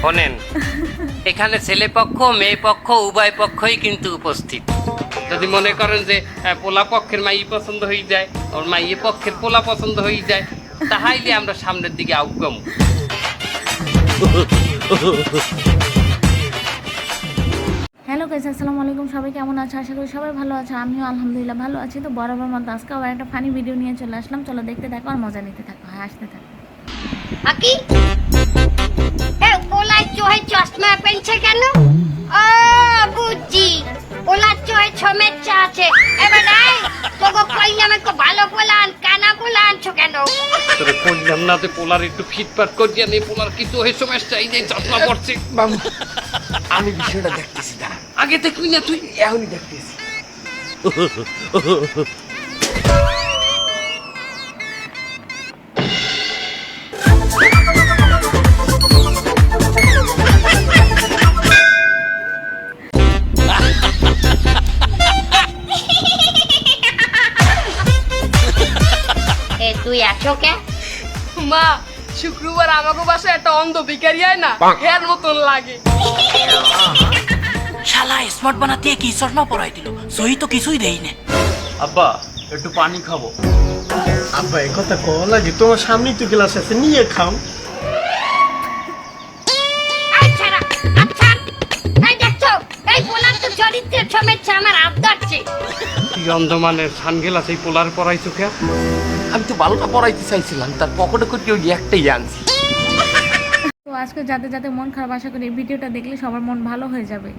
শোনেন, এখানে ছেলে পক্ষ, মেয়ে পক্ষ, উভয় পক্ষই কিন্তু উপস্থিত। যদি মনে করেন যে পোলা পক্ষের মাই পছন্দ হয়ে যায়, ওর মাইয়ে পক্ষের পোলা পছন্দ হয়ে যায়, তাহাইলে আমরা সামনের দিকে আউগম। হ্যালো গাইস আসসালামু আলাইকুম। সবাই কেমন আছে? আশা করি সবাই ভালো আছে। আমিও আলহামদুলিল্লাহ ভালো আছি। তো বরাবর মতো আজকে আবার একটা ফানি ভিডিও নিয়ে চলে আসলাম। চলো দেখতে থাকো আর মজা নিতে থাকো। হাসতে থাকো। আকি? এ ওলা চোহে চশমা পেনছে কেন? ও বুঝছি। ওলা চোহে সমস্যা আছে। এবার নাই তোকে কইলাম একটু ভালো পোলান কানা পোলা আনছো কেন? তোরে কইলাম না যে পোলার একটু ফিটফাট করিয়া নেই পোলার কিছু হয়ে সমস্যা এই যে চশমা পড়ছে বাবু আমি বিষয়টা দেখতেছি দাঁড়া। আগে দেখবি না তুই? এখনই দেখতেছি। তুই মা শুক্রবার আমাকে বাসায় একটা অন্ধ ভিকারি হয় না এর মতন লাগে। শালা স্মার্ট বানাতে কি চশমা পরাই দিল? সহি তো কিছুই দেই না। আব্বা একটু পানি খাব। আব্বা এ কথা কও লাগে তোমার সামনেই তো গ্লাস আছে নিয়ে খাও। আচ্ছা চরিত্রের সমস্যা আমার আবদারছে তুই অন্ধমানের সানগেলাস এই পোলার পরাইছো কে? আমি তো ভালোটা পড়াইতে চাইছিলাম তার পকেটে করে ওই একটাই আনছি। তো আজকে যাতে যাতে মন খারাপ আশা করি ভিডিওটা দেখলে সবার মন ভালো হয়ে যাবে।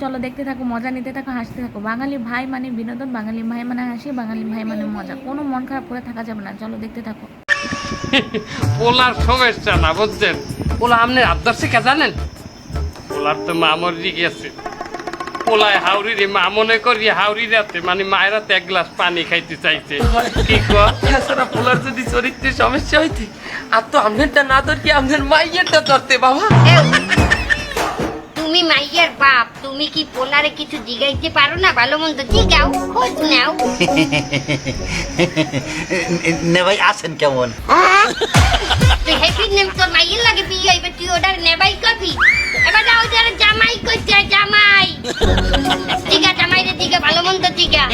চলো দেখতে থাকো মজা নিতে থাকো হাসতে থাকো। বাঙালি ভাই মানে বিনোদন বাঙালি ভাই মানে হাসি বাঙালি ভাই মানে মজা। কোনো মন খারাপ করে থাকা যাবে না। চলো দেখতে থাকো। পোলার সমস্যা না বুঝছেন? পোলা আপনি আবদারছে কে জানেন? পোলার তো মা মরি গেছে পোলায় হাউরি রে মা মনে করি হাউরি রাতে মানে মায়ের রাতে এক গ্লাস পানি খাইতে চাইছে। কি কর পোলার যদি চরিত্রের সমস্যা হইতে আর তো আমনেরটা না ধর কি আমনের মাইয়েরটা ধরতে বাবা। তুমি মাইয়ের বাপ তুমি কি পোলারে কিছু জিগাইতে পারো না? ভালো মন্দ জিগাও খোঁজ নাও। নে ভাই আছেন কেমন? তুই হেপির নেম তোর মাইয়ের লাগে বিয়ে হইবে তুই ওটার নেবাই কবি। এবার যাও যারা জামাই কইতে জামাই। জিগা জামাই রে জিগা ভালো মন্দ জিগা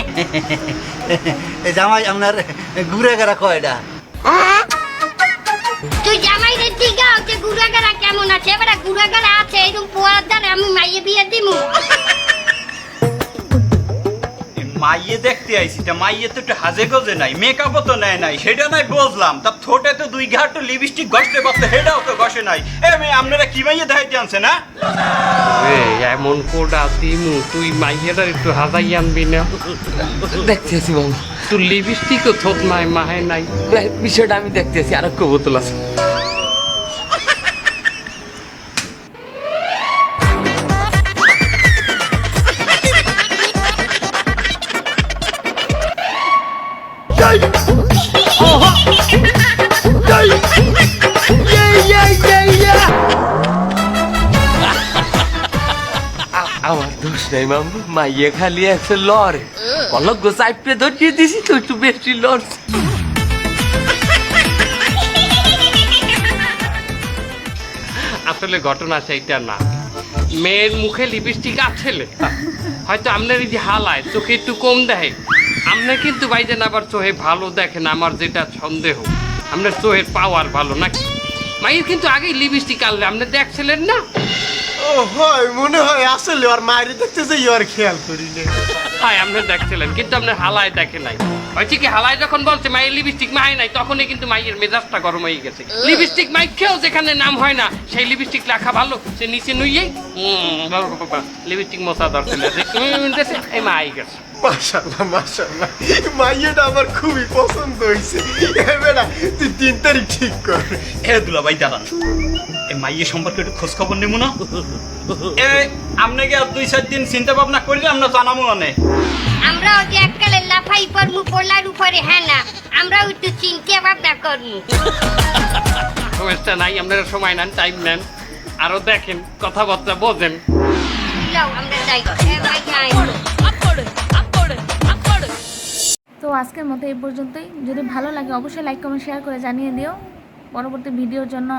জামাই আপনার ঘুরে গেরা কয়টা? তুই জামাই রে জিগা যে গুড়াগাড়া কেমন আছে? এবার গুড়াগাড়া আছে এরকম পোয়ার দ্বারা আমি মাইয়ে বিয়ে দিমু। মাইয়ে দেখতে আইছি তা মাইয়ে তো একটু হাজে গজে নাই মেকআপও তো নেয় নাই সেটা নাই বুঝলাম। তা ঠোঁটে তো দুই ঘাট লিপস্টিক ঘষতে ঘষতে সেটাও তো ঘষে নাই। এ মেয়ে আপনারা কি মাইয়ে দেখাইতে আনছে না এ, এমন কোডা দিমু তুই মাইয়াটার একটু হাজাই আনবি না? দেখতেছি বাবু তোর লিপস্টিকও থোত নাই মাহে নাই। বিষয়টা আমি দেখতেছি আর একটু বোতল আছে। নাই মামু। মাইয়ে খালি আছে লর গোসাইপে ধরিয়ে দিছি তো, একটু বেশি লর আসলে ঘটনা সেইটা না। মেয়ের মুখে লিপস্টিক আছে হয়তো আপনার এই যে হালায়, চোখে একটু কম দেখে। আপনি কিন্তু বাইজেন আবার চোখে ভালো দেখেন আমার যেটা সন্দেহ। আপনার চোখের পাওয়ার ভালো নাকি? মায়ের কিন্তু আগেই লিপস্টিক আনলে, আপনি দেখছিলেন না? ও হয়, মনে হয় আসলে ওর মায়ের দেখতে যে আর খেয়াল করি না হ্যাঁ আপনি দেখছিলেন, কিন্তু আপনার হালায় দেখে নাই। হয়েছে কি হালায় যখন বলছে মায়ের লিপস্টিক মায় নাই তখনই কিন্তু মায়ের মেজাজটা গরম হয়ে গেছে। লিপস্টিক মাইকেও যেখানে নাম হয় না সেই লিপস্টিক লেখা ভালো সে নিচে নুইয়েই লিপস্টিক মশা দরকার এই মা গেছে। মাশাল্লাহ মাশাল্লাহ মাইয়েটা আমার খুবই পছন্দ হয়েছে। এবেলা তুই তিন তারিখ ঠিক কর। এ দুলা ভাই দাঁড়ান এ মাইয়ে সম্পর্কে একটু খোঁজ খবর নেব না? এ আপনাকে আর দুই চার দিন চিন্তা ভাবনা করলে আমরা জানাব না আমরা ওই এককালে লাফাই পড়মু পোলার উপরে হ্যাঁ না? আমরাও একটু চিন্তা ভাবনা করমু। সমস্যা নাই আপনারা সময় নেন টাইম নেন। আরও দেখেন কথাবার্তা বোঝেন। আমরা যাই তো আজকের মতো এই পর্যন্তই। যদি ভালো লাগে অবশ্যই লাইক কমেন্ট শেয়ার করে জানিয়ে দিও। পরবর্তী ভিডিওর জন্য